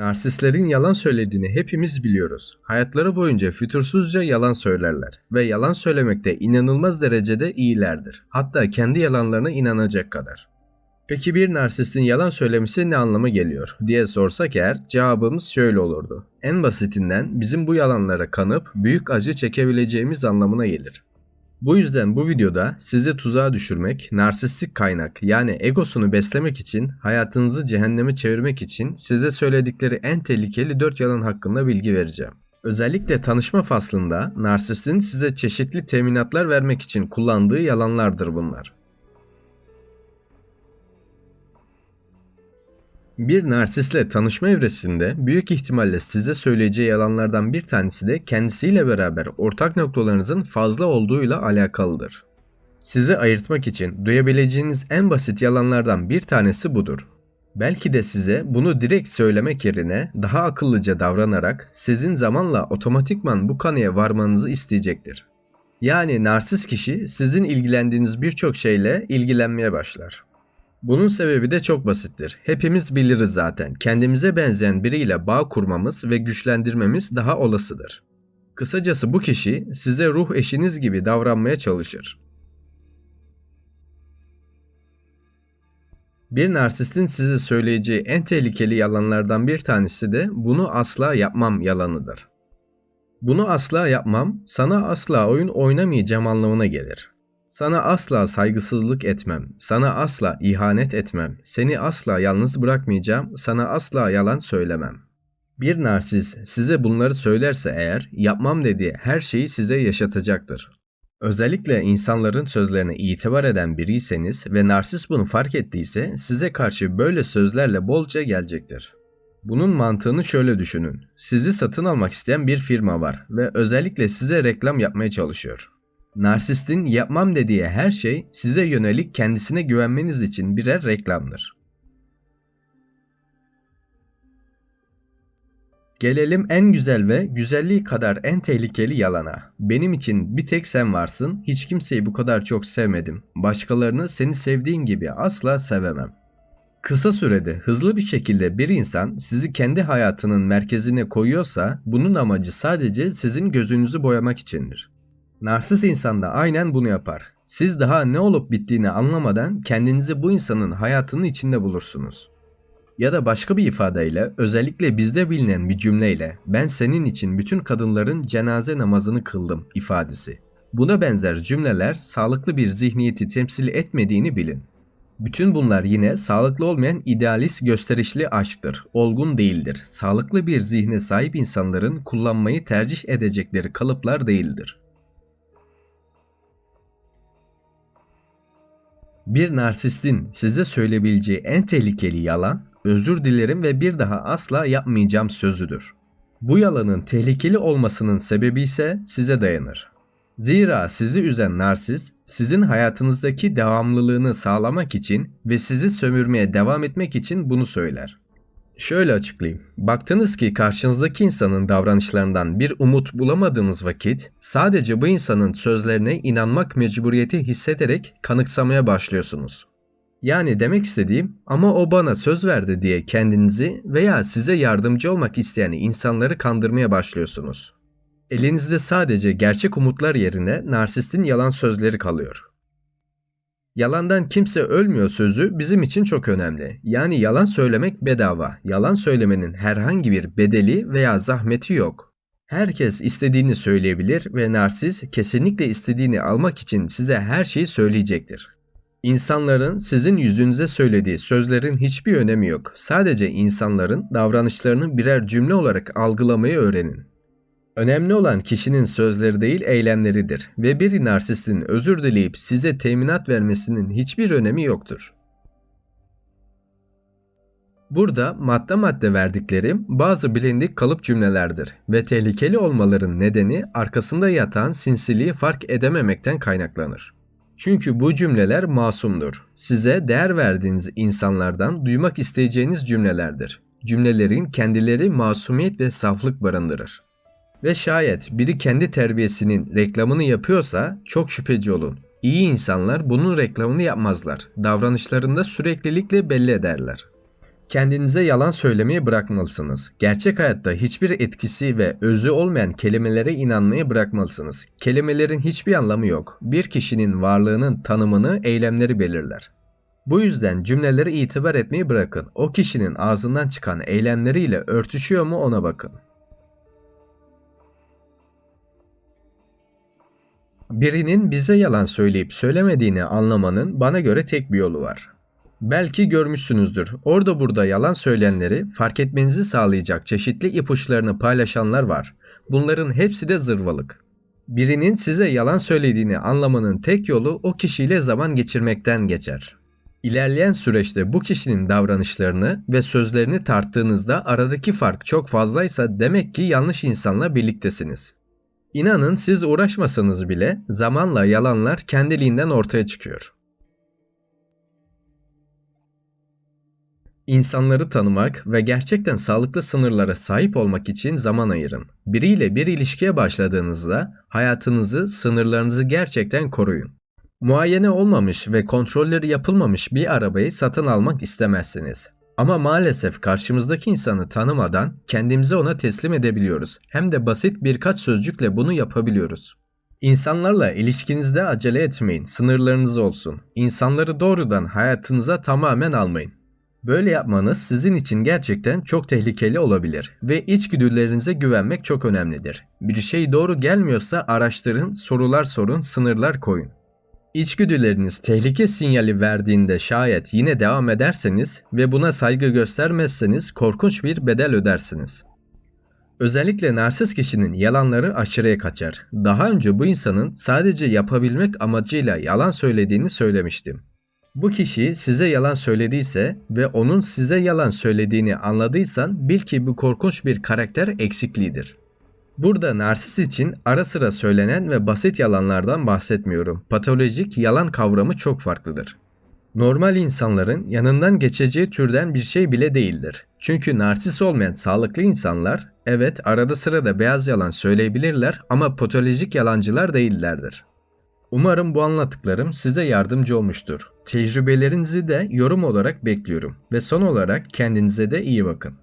Narsistlerin yalan söylediğini hepimiz biliyoruz. Hayatları boyunca fütursuzca yalan söylerler ve yalan söylemekte inanılmaz derecede iyilerdir. Hatta kendi yalanlarına inanacak kadar. Peki bir narsistin yalan söylemesi ne anlama geliyor diye sorsak eğer cevabımız şöyle olurdu. En basitinden bizim bu yalanlara kanıp büyük acı çekebileceğimiz anlamına gelir. Bu yüzden bu videoda sizi tuzağa düşürmek, narsistik kaynak yani egosunu beslemek için, hayatınızı cehenneme çevirmek için size söyledikleri en tehlikeli 4 yalan hakkında bilgi vereceğim. Özellikle tanışma faslında narsistin size çeşitli teminatlar vermek için kullandığı yalanlardır bunlar. Bir narsistle tanışma evresinde büyük ihtimalle size söyleyeceği yalanlardan bir tanesi de kendisiyle beraber ortak noktalarınızın fazla olduğuyla alakalıdır. Sizi ayırtmak için duyabileceğiniz en basit yalanlardan bir tanesi budur. Belki de size bunu direkt söylemek yerine daha akıllıca davranarak sizin zamanla otomatikman bu kanıya varmanızı isteyecektir. Yani narsist kişi sizin ilgilendiğiniz birçok şeyle ilgilenmeye başlar. Bunun sebebi de çok basittir. Hepimiz biliriz zaten. Kendimize benzeyen biriyle bağ kurmamız ve güçlendirmemiz daha olasıdır. Kısacası bu kişi size ruh eşiniz gibi davranmaya çalışır. Bir narsistin size söyleyeceği en tehlikeli yalanlardan bir tanesi de bunu asla yapmam yalanıdır. Bunu asla yapmam, sana asla oyun oynamayacağım anlamına gelir. Sana asla saygısızlık etmem, sana asla ihanet etmem, seni asla yalnız bırakmayacağım, sana asla yalan söylemem. Bir narsiz size bunları söylerse eğer yapmam dediği her şeyi size yaşatacaktır. Özellikle insanların sözlerine itibar eden biriyseniz ve narsis bunu fark ettiyse size karşı böyle sözlerle bolca gelecektir. Bunun mantığını şöyle düşünün. Sizi satın almak isteyen bir firma var ve özellikle size reklam yapmaya çalışıyor. Narsistin yapmam dediği her şey size yönelik kendisine güvenmeniz için birer reklamdır. Gelelim en güzel ve güzelliği kadar en tehlikeli yalana. Benim için bir tek sen varsın, hiç kimseyi bu kadar çok sevmedim. Başkalarını seni sevdiğin gibi asla sevemem. Kısa sürede hızlı bir şekilde bir insan sizi kendi hayatının merkezine koyuyorsa bunun amacı sadece sizin gözünüzü boyamak içindir. Narsis insan da aynen bunu yapar. Siz daha ne olup bittiğini anlamadan kendinizi bu insanın hayatının içinde bulursunuz. Ya da başka bir ifadeyle özellikle bizde bilinen bir cümleyle ben senin için bütün kadınların cenaze namazını kıldım ifadesi. Buna benzer cümleler sağlıklı bir zihniyeti temsil etmediğini bilin. Bütün bunlar yine sağlıklı olmayan idealist gösterişli aşktır, olgun değildir. Sağlıklı bir zihne sahip insanların kullanmayı tercih edecekleri kalıplar değildir. Bir narsistin size söyleyebileceği en tehlikeli yalan, özür dilerim ve bir daha asla yapmayacağım sözüdür. Bu yalanın tehlikeli olmasının sebebi ise size dayanır. Zira sizi üzen narsis, sizin hayatınızdaki devamlılığını sağlamak için ve sizi sömürmeye devam etmek için bunu söyler. Şöyle açıklayayım. Baktınız ki karşınızdaki insanın davranışlarından bir umut bulamadığınız vakit sadece bu insanın sözlerine inanmak mecburiyeti hissederek kanıksamaya başlıyorsunuz. Yani demek istediğim ama o bana söz verdi diye kendinizi veya size yardımcı olmak isteyen insanları kandırmaya başlıyorsunuz. Elinizde sadece gerçek umutlar yerine narsistin yalan sözleri kalıyor. Yalandan kimse ölmüyor sözü bizim için çok önemli. Yani yalan söylemek bedava. Yalan söylemenin herhangi bir bedeli veya zahmeti yok. Herkes istediğini söyleyebilir ve narsiz kesinlikle istediğini almak için size her şeyi söyleyecektir. İnsanların sizin yüzünüze söylediği sözlerin hiçbir önemi yok. Sadece insanların davranışlarını birer cümle olarak algılamayı öğrenin. Önemli olan kişinin sözleri değil eylemleridir ve bir narsistin özür dileyip size teminat vermesinin hiçbir önemi yoktur. Burada madde madde verdiklerim bazı bilindik kalıp cümlelerdir ve tehlikeli olmaların nedeni arkasında yatan sinsiliği fark edememekten kaynaklanır. Çünkü bu cümleler masumdur. Size değer verdiğiniz insanlardan duymak isteyeceğiniz cümlelerdir. Cümlelerin kendileri masumiyet ve saflık barındırır. Ve şayet biri kendi terbiyesinin reklamını yapıyorsa çok şüpheci olun. İyi insanlar bunun reklamını yapmazlar. Davranışlarında süreklilikle belli ederler. Kendinize yalan söylemeyi bırakmalısınız. Gerçek hayatta hiçbir etkisi ve özü olmayan kelimelere inanmayı bırakmalısınız. Kelimelerin hiçbir anlamı yok. Bir kişinin varlığının tanımını eylemleri belirler. Bu yüzden cümleleri itibar etmeyi bırakın. O kişinin ağzından çıkan eylemleriyle örtüşüyor mu ona bakın. Birinin bize yalan söyleyip söylemediğini anlamanın bana göre tek bir yolu var. Belki görmüşsünüzdür. Orada burada yalan söyleyenleri fark etmenizi sağlayacak çeşitli ipuçlarını paylaşanlar var. Bunların hepsi de zırvalık. Birinin size yalan söylediğini anlamanın tek yolu o kişiyle zaman geçirmekten geçer. İlerleyen süreçte bu kişinin davranışlarını ve sözlerini tarttığınızda aradaki fark çok fazlaysa demek ki yanlış insanla birliktesiniz. İnanın siz uğraşmasanız bile zamanla yalanlar kendiliğinden ortaya çıkıyor. İnsanları tanımak ve gerçekten sağlıklı sınırlara sahip olmak için zaman ayırın. Biriyle bir ilişkiye başladığınızda hayatınızı, sınırlarınızı gerçekten koruyun. Muayene olmamış ve kontrolleri yapılmamış bir arabayı satın almak istemezsiniz. Ama maalesef karşımızdaki insanı tanımadan kendimizi ona teslim edebiliyoruz. Hem de basit birkaç sözcükle bunu yapabiliyoruz. İnsanlarla ilişkinizde acele etmeyin, sınırlarınız olsun. İnsanları doğrudan hayatınıza tamamen almayın. Böyle yapmanız sizin için gerçekten çok tehlikeli olabilir ve içgüdülerinize güvenmek çok önemlidir. Bir şey doğru gelmiyorsa araştırın, sorular sorun, sınırlar koyun. İçgüdüleriniz tehlike sinyali verdiğinde şayet yine devam ederseniz ve buna saygı göstermezseniz korkunç bir bedel ödersiniz. Özellikle narsist kişinin yalanları aşırıya kaçar. Daha önce bu insanın sadece yapabilmek amacıyla yalan söylediğini söylemiştim. Bu kişi size yalan söylediyse ve onun size yalan söylediğini anladıysan bil ki bu korkunç bir karakter eksikliğidir. Burada narsist için ara sıra söylenen ve basit yalanlardan bahsetmiyorum. Patolojik yalan kavramı çok farklıdır. Normal insanların yanından geçeceği türden bir şey bile değildir. Çünkü narsist olmayan sağlıklı insanlar evet arada sırada beyaz yalan söyleyebilirler ama patolojik yalancılar değillerdir. Umarım bu anlattıklarım size yardımcı olmuştur. Tecrübelerinizi de yorum olarak bekliyorum ve son olarak kendinize de iyi bakın.